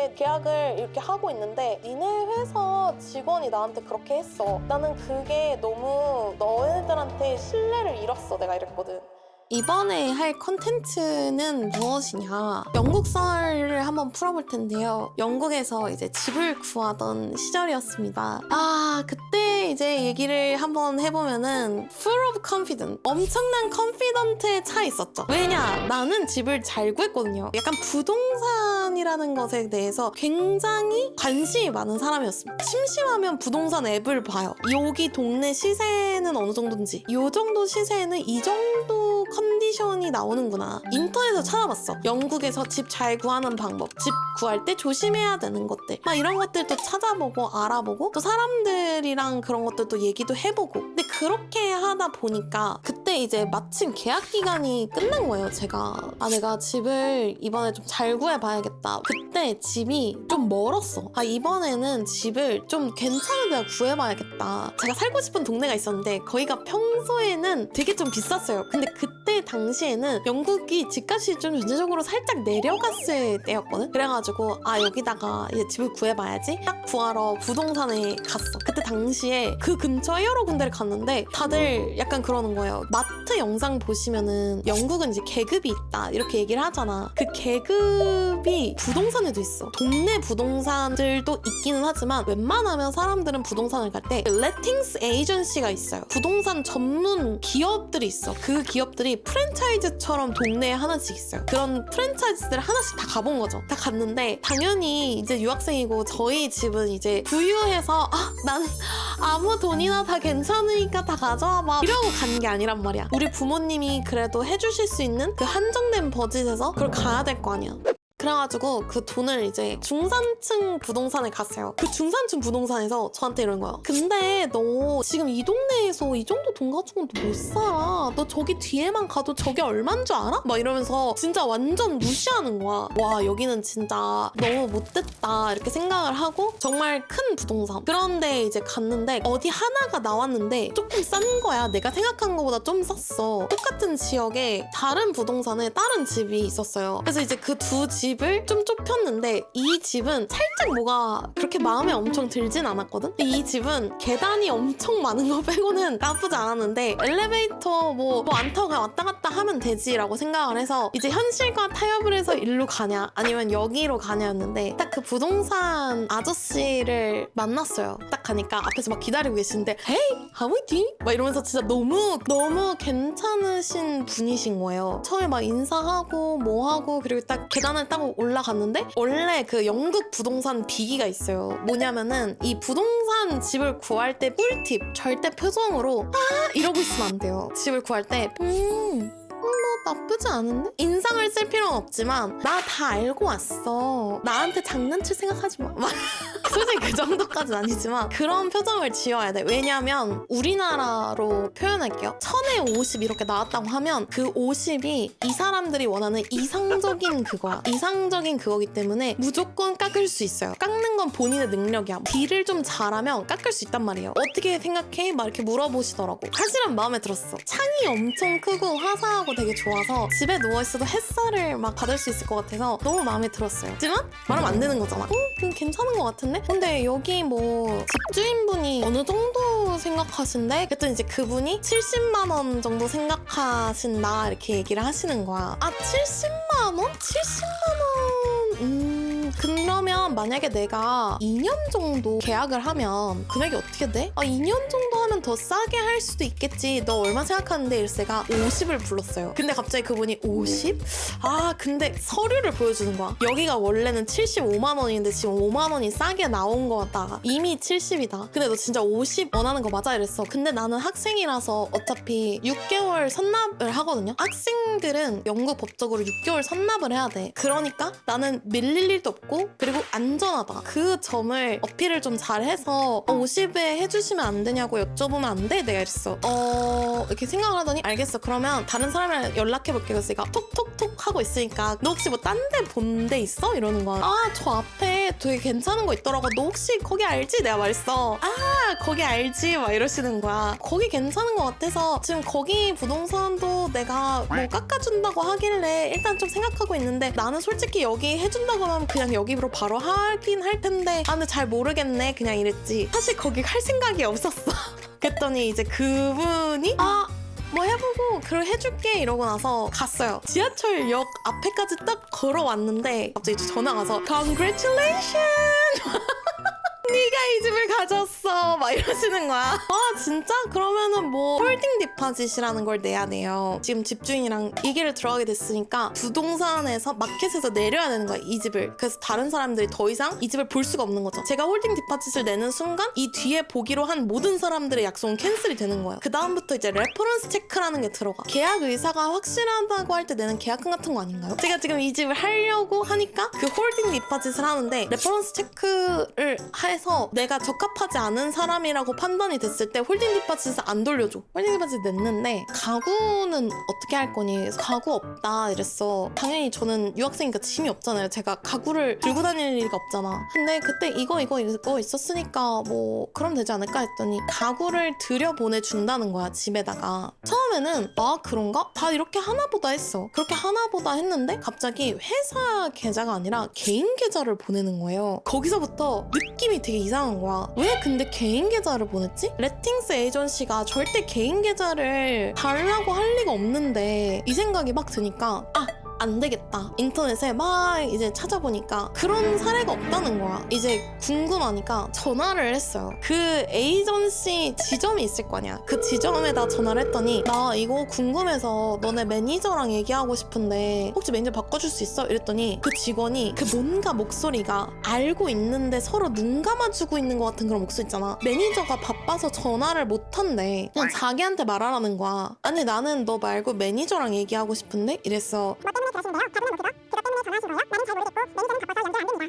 만약에 계약을 이렇게 하고 있는데 니네 회사 직원이 나한테 그렇게 했어. 나는 그게 너무 너희들한테 신뢰를 잃었어. 내가 이랬거든. 이번에 할 컨텐츠는 무엇이냐? 영국설을 한번 풀어볼 텐데요. 영국에서 이제 집을 구하던 시절이었습니다. 아, 그때 이제 얘기를 한번 해보면은 full of confidence. 엄청난 confident에 차 있었죠. 왜냐? 나는 집을 잘 구했거든요. 약간 부동산 이라는 것에 대해서 굉장히 관심이 많은 사람이었습니다. 심심하면 부동산 앱을 봐요. 여기 동네 시세는 어느 정도인지, 이 정도 시세는 이 정도 컨디션이 나오는구나. 인터넷에서 찾아봤어. 영국에서 집 잘 구하는 방법, 집 구할 때 조심해야 되는 것들, 막 이런 것들도 찾아보고 알아보고 또 사람들이랑 그런 것들도 얘기도 해보고. 근데 그렇게 하다 보니까 그 때 이제 마침 계약 기간이 끝난 거예요. 제가 아 내가 집을 이번에 좀 잘 구해봐야겠다. 그때 집이 좀 멀었어. 아 이번에는 집을 좀 괜찮은 데가 구해봐야겠다. 제가 살고 싶은 동네가 있었는데 거기가 평소에는 되게 좀 비쌌어요. 근데 그때 당시에는 영국이 집값이 좀 전체적으로 살짝 내려갔을 때였거든. 그래가지고 아 여기다가 이제 집을 구해봐야지. 딱 구하러 부동산에 갔어. 그때 당시에 그 근처에 여러 군데를 갔는데 다들 약간 그러는 거예요. 마트 영상 보시면은 영국은 이제 계급이 있다 이렇게 얘기를 하잖아. 그 계급이 부동산에도 있어. 동네 부동산들도 있기는 하지만 웬만하면 사람들은 부동산을 갈 때 레팅스 에이전시가 있어요. 부동산 전문 기업들이 있어. 그 기업들이 프랜차이즈처럼 동네에 하나씩 있어요. 그런 프랜차이즈들 하나씩 다 가본 거죠. 다 갔는데 당연히 이제 유학생이고 저희 집은 이제 부유해서 아 나는 아무 돈이나 다 괜찮으니까 다 가져와 봐 이러고 간 게 아니란 말이야. 우리 부모님이 그래도 해주실 수 있는 그 한정된 버짓에서 그걸 가야 될 거 아니야. 그래가지고 그 돈을 이제 중산층 부동산에 갔어요. 그 중산층 부동산에서 저한테 이러는 거야. 근데 너 지금 이 동네에서 이 정도 돈 가지고는 못 살아. 너 저기 뒤에만 가도 저게 얼만 줄 알아? 막 이러면서 진짜 완전 무시하는 거야. 와 여기는 진짜 너무 못됐다 이렇게 생각을 하고 정말 큰 부동산. 그런데 이제 갔는데 어디 하나가 나왔는데 조금 싼 거야. 내가 생각한 것보다 좀 쌌어. 똑같은 지역에 다른 부동산에 다른 집이 있었어요. 그래서 이제 그 두 집을 좀 좁혔는데 이 집은 살짝 뭐가 그렇게 마음에 엄청 들진 않았거든? 이 집은 계단이 엄청 많은 거 빼고는 나쁘지 않았는데 엘리베이터 뭐안 타고 그냥 왔다 갔다 하면 되지라고 생각을 해서 이제 현실과 타협을 해서 일로 가냐 아니면 여기로 가냐였는데 딱 그 부동산 아저씨를 만났어요. 딱 가니까 앞에서 막 기다리고 계시는데 are you? 막 이러면서 진짜 너무 너무 괜찮으신 분이신 거예요. 처음에 막 인사하고 뭐 하고 그리고 딱 계단을 타고 올라갔는데 원래 그 영국 부동산 비기가 있어요. 뭐냐면은 이 부동산 집을 구할 때 꿀팁 절대 표정으로 아 이러고 있으면 안 돼요. 집을 구할 때 음. 뭐 나쁘지 않은데? 인상을 쓸 필요는 없지만 나 다 알고 왔어. 나한테 장난칠 생각하지 마. 막 솔직히 그 정도까지는 아니지만 그런 표정을 지어야 돼. 왜냐면 우리나라로 표현할게요. 천에 50 이렇게 나왔다고 하면 그 50이 이 사람들이 원하는 이상적인 그거야. 이상적인 그거기 때문에 무조건 깎을 수 있어요. 깎는 건 본인의 능력이야. 딜을 좀 잘하면 깎을 수 있단 말이에요. 어떻게 생각해? 막 이렇게 물어보시더라고. 사실은 마음에 들었어. 창이 엄청 크고 화사하고 되게 좋아서 집에 누워있어도 햇살을 막 받을 수 있을 것 같아서 너무 마음에 들었어요. 하지만 말하면 안 되는 거잖아. 어? 그럼 괜찮은 것 같은데? 근데 여기 뭐 집주인분이 어느 정도 생각하신대? 그랬더니 이제 그분이 70만 원 정도 생각하신다 이렇게 얘기를 하시는 거야. 아 70만 원? 70만 원? 음... 그러면 만약에 내가 2년 정도 계약을 하면 금액이 어떻게 돼? 아 2년 정도 하면 더 싸게 할 수도 있겠지. 너 얼마 생각하는데? 제가 50을 불렀어요. 근데 갑자기 그분이 50? 아 근데 서류를 보여주는 거야. 여기가 원래는 75만 원인데 지금 5만 원이 싸게 나온 거다. 이미 70이다. 근데 너 진짜 50 원하는 거 맞아? 이랬어. 근데 나는 학생이라서 어차피 6개월 선납을 하거든요. 학생들은 영국 법적으로 6개월 선납을 해야 돼. 그러니까 나는 밀릴 일도 없고 그리고 안 전하다. 그 점을 어필을 좀 잘해서 어, 50에 해주시면 안 되냐고 여쭤보면 안 돼? 내가 이랬어. 어 이렇게 생각을 하더니 알겠어. 그러면 다른 사람이랑 연락해볼게. 그래서 내가 톡톡톡 하고 있으니까 너 혹시 뭐 딴 데 본 데 있어? 이러는 거야. 아저 앞에 되게 괜찮은 거 있더라고. 너 혹시 거기 알지? 내가 말했어. 아 거기 알지? 막 이러시는 거야. 거기 괜찮은 거 같아서 지금 거기 부동산도 내가 뭐 깎아준다고 하길래 일단 좀 생각하고 있는데 나는 솔직히 여기 해준다고 하면 그냥 여기로 바로 하긴 할 텐데. 아 근데 잘 모르겠네. 그냥 이랬지. 사실 거기 갈 생각이 없었어. 그랬더니 이제 그분이 아 뭐 해보고 그래 해줄게 이러고 나서 갔어요. 지하철역 앞에까지 딱 걸어왔는데 갑자기 전화가 와서 Congratulations 네가 이 집을 가졌어. 막 이러시는 거야. 아 진짜? 그러면은 뭐 홀딩 디파짓이라는 걸 내야 돼요. 지금 집주인이랑 이 길을 들어가게 됐으니까 부동산에서 마켓에서 내려야 되는 거야 이 집을. 그래서 다른 사람들이 더 이상 이 집을 볼 수가 없는 거죠. 제가 홀딩 디파짓을 내는 순간 이 뒤에 보기로 한 모든 사람들의 약속은 캔슬이 되는 거예요. 그 다음부터 이제 레퍼런스 체크라는 게 들어가. 계약 의사가 확실하다고 할 때 내는 계약금 같은 거 아닌가요? 제가 지금 이 집을 하려고 하니까 그 홀딩 디파짓을 하는데 레퍼런스 체크를 해서 내가 적합하지 않은 사람이라고 판단이 됐을 때 홀딩 디파짓을 안 돌려줘. 홀딩 디파짓 냈는데 가구는 어떻게 할 거니? 가구 없다 이랬어. 당연히 저는 유학생이니까 짐이 없잖아요. 제가 가구를 들고 다닐 리가 없잖아. 근데 그때 이거 이거 이거 있었으니까 뭐 그럼 되지 않을까 했더니 가구를 들여 보내준다는 거야 집에다가. 처음에는 아 그런가? 다 이렇게 하나보다 했어. 그렇게 하나보다 했는데 갑자기 회사 계좌가 아니라 개인 계좌를 보내는 거예요. 거기서부터 느낌이 되게 이상한 거야 왜 근데 개인 계좌를 보냈지? 레팅스 에이전시가 절대 개인 계좌를 달라고 할 리가 없는데 이 생각이 막 드니까 아 안 되겠다. 인터넷에 막 이제 찾아보니까 그런 사례가 없다는 거야. 이제 궁금하니까 전화를 했어요. 그 에이전시 지점이 있을 거 아니야. 그 지점에다 전화를 했더니 나 이거 궁금해서 너네 매니저랑 얘기하고 싶은데 혹시 매니저 바꿔줄 수 있어? 이랬더니 그 직원이 그 뭔가 목소리가 알고 있는데 서로 눈 감아주고 있는 것 같은 그런 목소리 있잖아. 매니저가 바빠서 전화를 못 한대. 그냥 자기한테 말하라는 거야. 아니 나는 너 말고 매니저랑 얘기하고 싶은데 이랬어.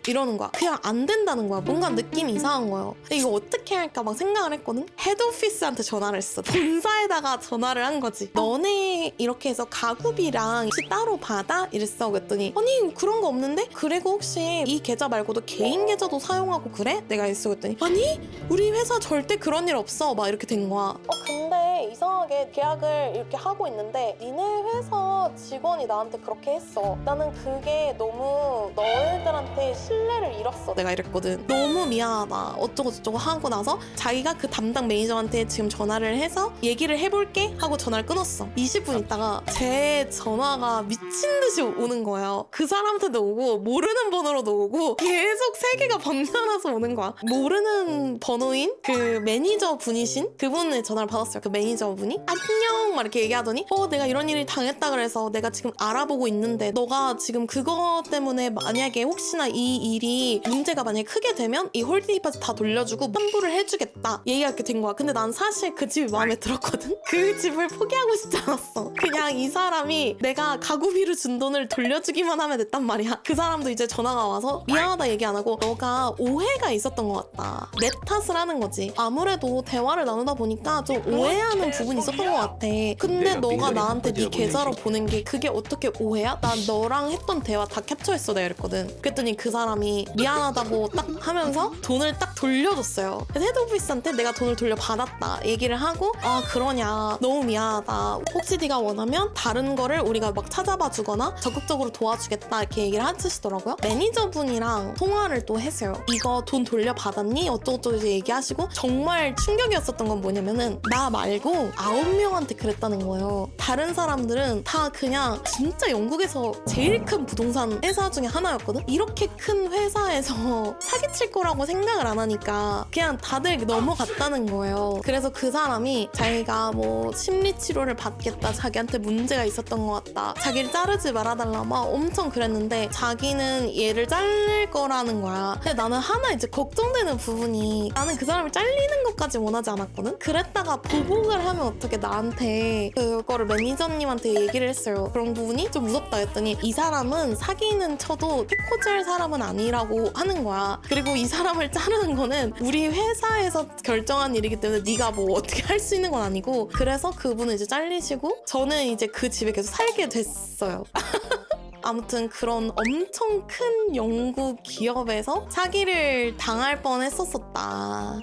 이러는 거야. 그냥 안 된다는 거야. 뭔가 느낌이 이상한 거예요. 근데 이거 어떻게 할까 막 생각을 했거든? 헤드 오피스한테 전화를 했어. 본사에다가 전화를 한 거지. 너네 이렇게 해서 가구비랑 혹시 따로 받아? 이랬어. 그랬더니 아니 그런 거 없는데? 그리고 혹시 이 계좌 말고도 개인 계좌도 사용하고 그래? 내가 했어. 그랬더니 아니 우리 회사 절대 그런 일 없어. 막 이렇게 된 거야. 어 근데 이상하게 계약을 이렇게 하고 있는데 니네 회사 직원이 나한테 그렇게 했어. 나는 그게 너무 너희들한테 신뢰를 잃었어. 내가 이랬거든. 너무 미안하다. 어쩌고 저쩌고 하고 나서 자기가 그 담당 매니저한테 지금 전화를 해서 얘기를 해볼게 하고 전화를 끊었어. 20분 있다가 제 전화가 미친 듯이 오는 거예요. 그 사람한테도 오고 모르는 번호로도 오고 계속 세 개가 번갈아서 오는 거야. 모르는 번호인 그 매니저 분이신 그분의 전화를 받았어요. 그 매니저 분이 안녕 막 이렇게 얘기하더니 어 내가 이런 일이 당했다 그래서 내가 지금 알아보고 있는데 너가 지금 그거 때문에 만약에 혹시나 이 일이 문제가 만약에 크게 되면 이 홀딩 디파트 다 돌려주고 환불을 해주겠다 얘기가 이렇게 된 거야. 근데 난 사실 그 집이 마음에 들었거든. 그 집을 포기하고 싶지 않았어. 그냥 이 사람이 내가 가구비로 준 돈을 돌려주기만 하면 됐단 말이야. 그 사람도 이제 전화가 와서 미안하다 얘기 안 하고 너가 오해가 있었던 것 같다. 내 탓을 하는 거지. 아무래도 대화를 나누다 보니까 좀 오해하는 부분이 있었던 것 같아. 근데 너가 나한테 네 계좌로 보낸 게 그게 어떻게 오해야? 난 너랑 했던 대화 다 캡처했어 내가 이랬거든. 그랬더니 그 사람이 미안하다고 딱 하면서 돈을 딱 돌려줬어요. 그래서 헤드 오피스한테 내가 돈을 돌려받았다 얘기를 하고 아 그러냐 너무 미안하다. 혹시 네가 원하면 다른 거를 우리가 막 찾아봐 주거나 적극적으로 도와주겠다 이렇게 얘기를 하시더라고요. 매니저분이랑 통화를 또 했어요. 이거 돈 돌려받았니? 어쩌고저쩌고 이제 얘기하시고 정말 충격이었었던 건 뭐냐면은 나 말고 아홉 명한테 그랬다는 거예요. 다른 사람들은 다 그냥 진짜 영국에서 제일 큰 부동산 회사 중에 하나였거든? 이렇게 큰 회사에서 사기칠 거라고 생각을 안 하니까 그냥 다들 넘어갔다는 거예요. 그래서 그 사람이 자기가 뭐 심리 치료를 받겠다, 자기한테 문제가 있었던 것 같다, 자기를 자르지 말아달라 막 엄청 그랬는데 자기는 얘를 잘릴 거라는 거야. 근데 나는 하나 이제 걱정되는 부분이 나는 그 사람을 잘리는 것까지 원하지 않았거든? 그랬다가 보 복을 하면 어떻게 나한테 그거를 매니저님한테 얘기를 했어요. 그런 부분이 좀 무섭다 했더니 이 사람은 사기는 쳐도 해코지할 사람은 아니라고 하는 거야. 그리고 이 사람을 자르는 거는 우리 회사에서 결정한 일이기 때문에 네가 뭐 어떻게 할 수 있는 건 아니고 그래서 그분은 이제 잘리시고 저는 이제 그 집에 계속 살게 됐어요. 아무튼 그런 엄청 큰 영국 기업에서 사기를 당할 뻔 했었었다.